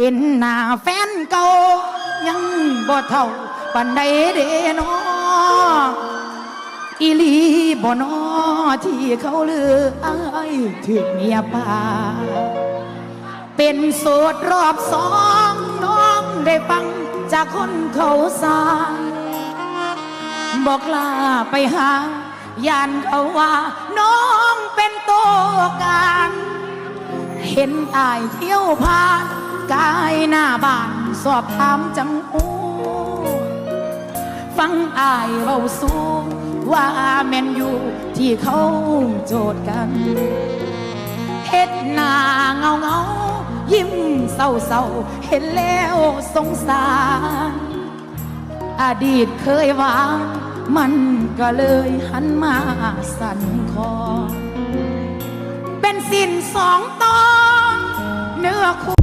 เห็นหน้าแฟนเก่ายังบ่เท่าปันใดเดนออีลีบ่นอที่เขาเลือไอ้ายถึงเมียป่าเป็นโสดรอบสองน้องได้ฟังจากคนเขาสาบอกลาไปหายานเขาว่าน้องเป็นตัวการ เห็นอายเที่ยวผ่าน กายหน้าบ้านสอบถามจังหูฟังอายเบาสู้ว่าแมนอยู่ที่เขาโจทย์กันเฮ็ดหน้าเงาเงายิ้มเศร้าเศร้าเห็นแล้วสงสาร อดีตเคยหวางมันก็เลยหันมาสั่นคอ เป็นสินสองตอนเนื้อคู่